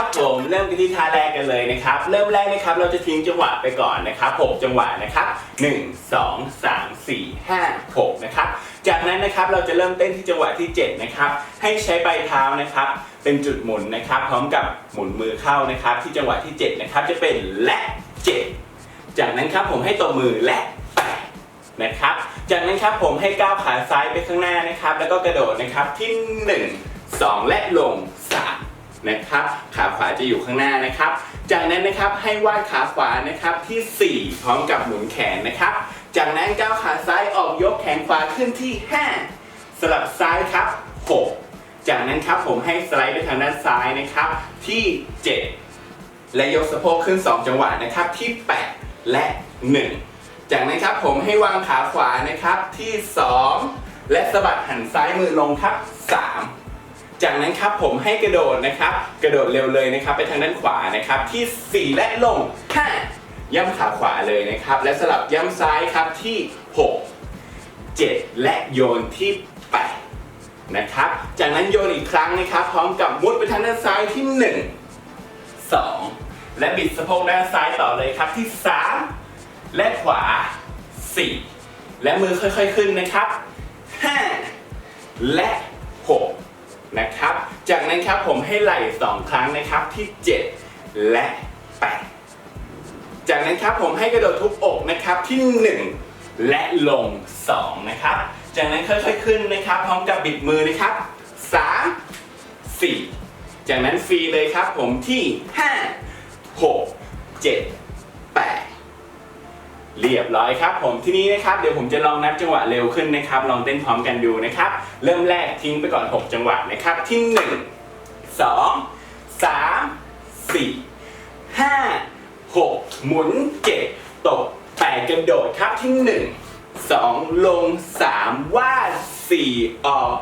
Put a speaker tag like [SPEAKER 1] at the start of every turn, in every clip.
[SPEAKER 1] ครับผมเริ่มกันที่ท่าแรกกันเลยนะครับ เริ่มแรกนะครับเราจะทิ้งจังหวะไปก่อนนะครับ6จังหวะนะครับ1 2 3 4 5 6นะครับจากนั้นนะครับเราจะเริ่มเต้นที่จังหวะที่7นะครับให้ใช้ปลายเท้านะครับเป็นจุดหมุนนะครับพร้อมกับหมุนมือเข้านะครับ ที่จังหวะที่7นะครับจะเป็นและ7จากนั้นครับผมให้ตบมือและแปดนะครับ จากนั้นครับผมให้ก้าวขาซ้ายไปข้างหน้านะครับ แล้วก็กระโดดนะครับที่ 1 2 และลง 3 นะครับ ขาขวาจะอยู่ข้างหน้านะครับ จากนั้นนะครับให้วาดขาขวานะครับที่ 4 พร้อมกับหมุนแขนนะครับ จากนั้นก้าวขาซ้ายออกยกแขนขวาขึ้นที่ 5 สลับซ้ายครับ 6 จากนั้นครับผมให้สไลด์ไปทางด้านซ้ายนะครับที่ 7 และยกสะโพกขึ้น 2 จังหวะนะครับที่ 8 และ 1 จากนั้นครับผมให้วางขาขวานะครับที่ 2 และสะบัดหันซ้ายมือลงครับ 3 จากนั้นครับผมให้กระโดดนะครับ กระโดดเร็วเลยนะครับ ไปทางด้านขวานะครับที่ 4 และลง 5 ย่ำขาขวาเลยนะครับ และสลับย่ำซ้ายครับที่ 6 7 และโยนที่ 8 นะครับ จากนั้นโยนอีกครั้งนะครับ พร้อมกับมุดไปทางด้านซ้ายที่ 1 2 และบิดสะโพกด้านซ้ายต่อเลยครับที่ 3 และขวา 4 และมือค่อยๆขึ้นนะครับ 5 และ นะครับ จากนั้นครับผมให้ไหล่2ครั้งนะครับที่ 7 และ 8 จากนั้นครับผมให้กระโดดทุบอกนะครับที่ 1 และลง 2 นะครับ จากนั้นค่อยๆขึ้นนะครับพร้อมกับบิดมือนะครับ 3 4 จากนั้นฟรีเลยครับผมที่ 5 6 7 8 เรียบร้อยครับผมทีนี้นะครับเดี๋ยวผมจะลองนับจังหวะเร็วขึ้นนะครับ ลองเต้นพร้อมกันดูนะครับ เริ่มแรกทิ้งไปก่อน 6 จังหวะนะครับ ที่ 1 2 3 4 5 6 หมุน 7 ตก 8 กระโดดครับที่ 1 2 ลง 3 วาด 4 ออก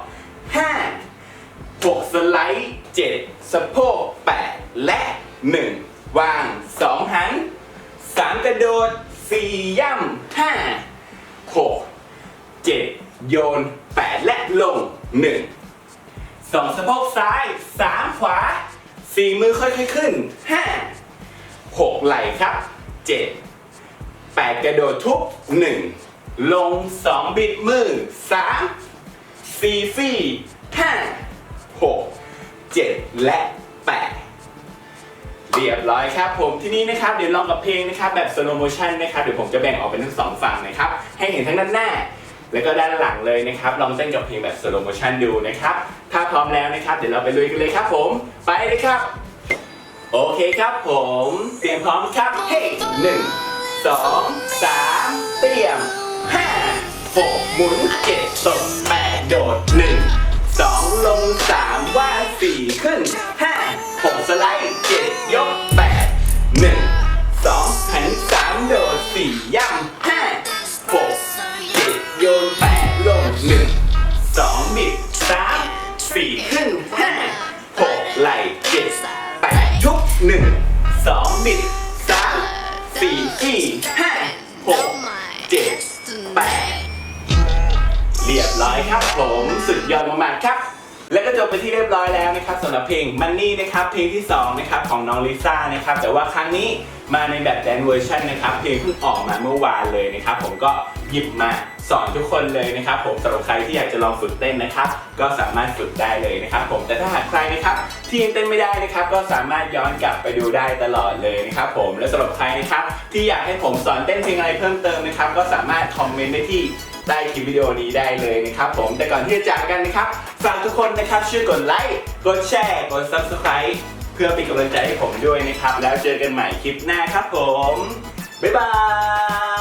[SPEAKER 1] 5 6 สไลด์ 7 สะโพก 8 และ 1 วาง 2 หัน 3 กระโดด สี่ย่ำห้าหกเจ็ดโยนแปดและลงหนึ่งสองสะโพกซ้ายสามขวาสี่มือค่อยๆขึ้นห้าหกไหล่ครับเจ็ดแปดกระโดดทุบหนึ่งลงสองบิดมือสามสี่สี่ห้าหกเจ็ดและ เรียบร้อยครับผมที่นี้นะครับเดี๋ยวลองกับเพลงนะครับแบบ slow motion นะครับเดี๋ยวผมจะแบ่งออกเป็นทั้งสองฝั่งนะครับให้เห็นทั้งด้านหน้า แล้วก็ด้านหลังเลยนะครับลองเต้นกับเพลงแบบ slow motion ดูนะครับถ้าพร้อมแล้วนะครับเดี๋ยวเราไปลุยกันเลยครับผมไปเลยครับ โอเคครับผมเตรียมพร้อมครับเฮ้หนึ่งสองสามเตรียมห้าหกหมุนเจ็ดตกแปดโดดหนึ่งสองลงสามว่าสี่ขึ้นห้าหกสไลด์ สองบิดสามสี่ขึ้นห้าหกไหล่เจ็ดแปดทุกหนึ่งสองบิดสามสี่สี่ห้าหกเจ็ดแปดเรียบร้อยครับผมสุดยอดมากๆครับ และก็จบไปที่เรียบร้อยแล้วนะครับสำหรับเพลง Money นะครับเพลงที่สองนะครับของน้องลิซ่านะครับแต่ว่าครั้งนี้มาในแบบแดนเวอร์ชันนะครับเพลงเพิ่งออกมาเมื่อวานเลยนะครับผมก็ หยิบมาสอนทุกคนเลยนะครับผมสำหรับใครที่อยากจะลองฝึกเต้นนะครับ ก็สามารถฝึกได้เลยนะครับ ผมแต่ถ้าหากใครนะครับที่ยังเต้นไม่ได้นะครับ ก็สามารถย้อนกลับไปดูได้ตลอดเลยนะครับผมและสำหรับใครนะครับ ที่อยากให้ผมสอนเต้นเพลงอะไรเพิ่มเติมนะครับ ก็สามารถคอมเมนต์ได้ที่ใต้คลิปวิดีโอนี้ได้เลยนะครับผมแต่ก่อนที่จะจากกันนะครับฝากทุกคนนะครับช่วยกดไลค์กดแชร์กด Subscribe เพื่อเป็นกำลังใจให้ผมด้วยนะครับ แล้วเจอกันใหม่คลิปหน้าครับผมบ๊ายบาย